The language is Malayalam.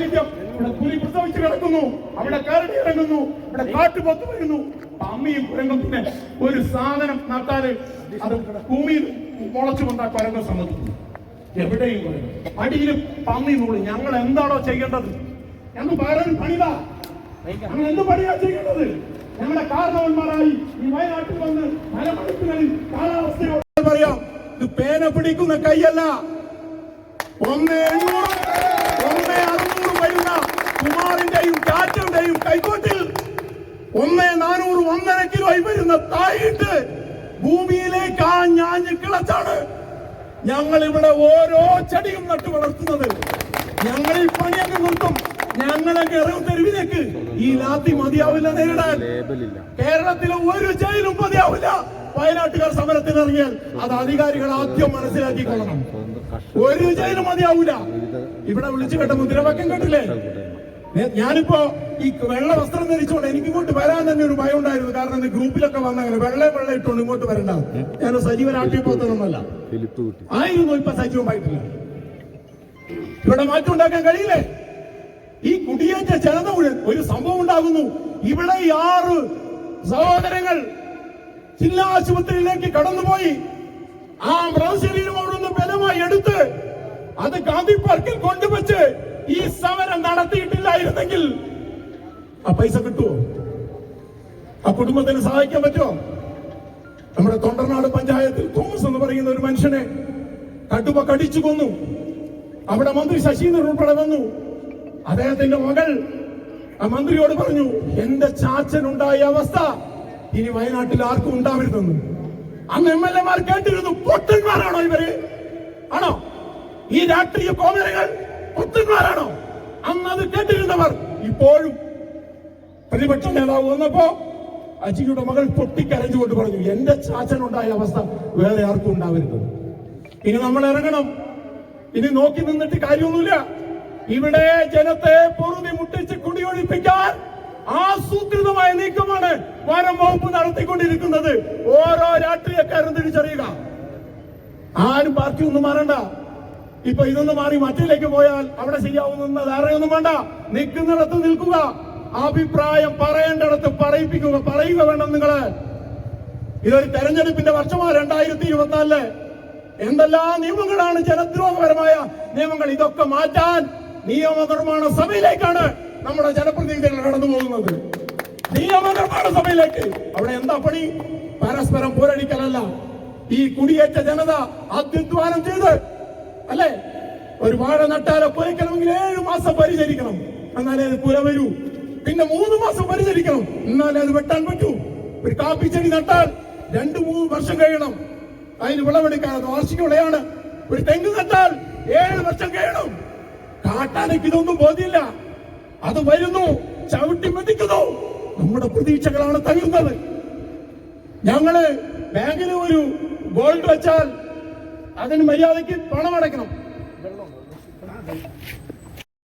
സാന്നിധ്യം ഇവിടെ പുലി പ്രസവിച്ച് കിടക്കുന്നു. അവിടെ കരടി ഇറങ്ങുന്നു. ഇവിടെ കാട്ടുപത്ത് വരുന്നു. അമ്മയും കുരങ്ങും പിന്നെ ഒരു സാധനം നട്ടാൽ അത് ഭൂമിയിൽ മുളച്ചു വന്ന കുരങ്ങ് സമ്മതിക്കുന്നു എവിടെയും കുരങ്ങ്. അടിയിൽ പന്നി നൂൾ ഞങ്ങൾ എന്താണോ ചെയ്യേണ്ടത്? ഞങ്ങൾ വേറൊരു പണിതാ. ഞങ്ങൾ എന്ത് പണിയാ ചെയ്യേണ്ടത്? ഞങ്ങളുടെ കാരണവന്മാരായി ഈ വയനാട്ടിൽ വന്ന് മലമടുപ്പുകളിൽ കാലാവസ്ഥയോട് പറയാം. ഇത് പേന പിടിക്കുന്ന കൈയല്ല. ഒന്ന് എണ്ണൂറ് ഒന്ന് അറുന്നൂറ് കുമാറിന്റെയും കാറ്റിന്റെയും കൈക്കോട്ടിൽ ഒന്ന് നാനൂറ് ഒന്നര കിലോയിൽ വരുന്ന തായിട്ട് ഭൂമിയിലേക്ക് ആ ഞാഞ്ഞ് കിളച്ചാണ് ഞങ്ങൾ ഇവിടെ ഓരോ ചെടിയും നട്ടു വളർത്തുന്നത്. ഞങ്ങൾ ഈ പണിയൊക്കെ നിർത്തും. ഞങ്ങളൊക്കെ ഇറങ്ങും തെരുവിലേക്ക്. ഈ ലാത്തി മതിയാവില്ല നേരിടാൻ. കേരളത്തിലെ ഒരു ജയിലും മതിയാവില്ല. വയനാട്ടുകാർ സമരത്തിന് ഇറങ്ങിയാൽ അത് അധികാരികൾ ആദ്യം മനസ്സിലാക്കിക്കൊള്ളണം. ഒരു ജയിലും മതിയാവൂല ഇവിടെ വിളിച്ചു കേട്ട മുദ്രാവാക്യം കേട്ടില്ലേ? ഞാനിപ്പോ ഈ വെള്ള വസ്ത്രം ധരിച്ചുകൊണ്ട് എനിക്ക് ഇങ്ങോട്ട് വരാൻ തന്നെ ഒരു ഭയം ഉണ്ടായിരുന്നു. കാരണം ഗ്രൂപ്പിലൊക്കെ വന്നങ്ങനെ വെള്ള വെള്ള ഇട്ടുകൊണ്ട് ഇങ്ങോട്ട് വരണ്ട ഞാൻ സജീവൻ കുട്ടി. ആയിരുന്നു ഇപ്പൊ സജീവമായിട്ടില്ല ഇവിടെ മാറ്റം ഉണ്ടാക്കാൻ കഴിയില്ലേ? ഈ കുടിയേറ്റ ജനത മുഴുവൻ ഒരു സംഭവം ഉണ്ടാകുന്നു. ഇവിടെ ഈ ആറ് സഹോദരങ്ങൾ ജില്ലാ ആശുപത്രിയിലേക്ക് കടന്നുപോയി. ആ മൃതശരീരം അവിടുന്ന് ബലമായി എടുത്ത് അത് ഗാന്ധി പാർക്കിൽ കൊണ്ടുവച്ച് ഈ സമരം നടത്തിയിട്ടില്ലായിരുന്നെങ്കിൽ ആ പൈസ കിട്ടുമോ ആ കുടുംബത്തിന് സഹായിക്കാൻ പറ്റുമോ നമ്മുടെ തൊണ്ടർനാട് പഞ്ചായത്തിൽ തോമസ് എന്ന് പറയുന്ന ഒരു മനുഷ്യനെ കടുവ കടിച്ചു കൊന്നു. അവിടെ മന്ത്രി ശശീന്ദ്രൻ ഉൾപ്പെടെ വന്നു. അദ്ദേഹത്തിന്റെ മകൾ ആ മന്ത്രിയോട് പറഞ്ഞു എന്റെ ചാച്ചൻ ഉണ്ടായ അവസ്ഥ ഇനി വയനാട്ടിൽ ആർക്കും ഉണ്ടാവരുതെന്ന്. അന്ന് എം എൽ എമാർ കേട്ടിരുന്നു. പൊട്ടന്മാരാണോ ഇവർ? ആണോ? ഈ രാഷ്ട്രീയ കോമരങ്ങൾ പൊട്ടന്മാരാണോ അന്ന് അത് കേട്ടിരുന്നവർ ഇപ്പോഴും പ്രതിപക്ഷ നേതാവ് വന്നപ്പോ അജിയുടെ മകൾ പൊട്ടിക്കരഞ്ഞുകൊണ്ട് പറഞ്ഞു എന്റെ ചാച്ചനുണ്ടായ അവസ്ഥ വേറെ ആർക്കും ഉണ്ടാവരുത്. ഇനി നമ്മൾ ഇറങ്ങണം. ഇനി നോക്കി നിന്നിട്ട് കാര്യമൊന്നുമില്ല. ഇവിടെ ജനത്തെ പൊറുതി മുട്ടിച്ച് കുടിയൊഴിപ്പിക്കാൻ ആസൂത്രിതമായ നീക്കമാണ് വനം വകുപ്പ് നടത്തിക്കൊണ്ടിരിക്കുന്നത്. ഓരോ രാഷ്ട്രീയക്കാരും തിരിച്ചറിയുക. ആരും പാർട്ടി ഒന്നും മാറണ്ട. ഇപ്പൊ ഇതൊന്ന് മാറി മറ്റിലേക്ക് പോയാൽ അവിടെ ചെയ്യാവുന്ന ധാരണയൊന്നും വേണ്ട. നിൽക്കുന്നിടത്ത് നിൽക്കുക. അഭിപ്രായം പറയേണ്ടിടത്ത് പറയിപ്പിക്കുക. പറയുക വേണം നിങ്ങൾ. ഇതൊരു തെരഞ്ഞെടുപ്പിന്റെ വർഷമാണ് രണ്ടായിരത്തി ഇരുപത്തിനാലിൽ എന്തെല്ലാം നിയമങ്ങളാണ് ജനദ്രോഹപരമായ നിയമങ്ങൾ? ഇതൊക്കെ മാറ്റാൻ നിയമനിർമ്മാണ സഭയിലേക്കാണ് നമ്മുടെ ജനപ്രതിനിധികൾ കടന്നു പോകുന്നത്. നിയമനിർമ്മാണ സഭയിലേക്ക്. അവിടെ എന്താ പണി? പരസ്പരം പോരടിക്കലല്ല. ഈ കുടിയേറ്റ ജനത അധ്യധ്വാനം ചെയ്ത് അല്ലേ? ഒരു വാഴ നട്ടാലെ? പൊരിക്കണമെങ്കിൽ ഏഴു മാസം പരിചരിക്കണം. എന്നാലേ അത് പുല വരൂ. പിന്നെ മൂന്ന് മാസം പരിചരിക്കണം. എന്നാലേ അത് വെട്ടാൻ പറ്റൂ. ഒരു കാപ്പി ചെടി നട്ടാൽ രണ്ടു മൂന്ന് വർഷം കഴിയണം. അതിന് വിളവെടുക്കാൻ അത് വാർഷിക വിളയാണ്. ഒരു തെങ്ങ് നട്ടാൽ ഏഴ് വർഷം കഴിയണം. കാട്ടാനയ്ക്ക് ഇതൊന്നും ബോധ്യമില്ല. അത് വരുന്നു ചവിട്ടി മെതിക്കുന്നു. നമ്മുടെ പ്രതീക്ഷകളാണ് തകരുന്നത് ഞങ്ങൾ ബാങ്കിൽ ഒരു ഗോൾഡ് വെച്ചാൽ അതിന് മര്യാദയ്ക്ക് പണം അടയ്ക്കണം.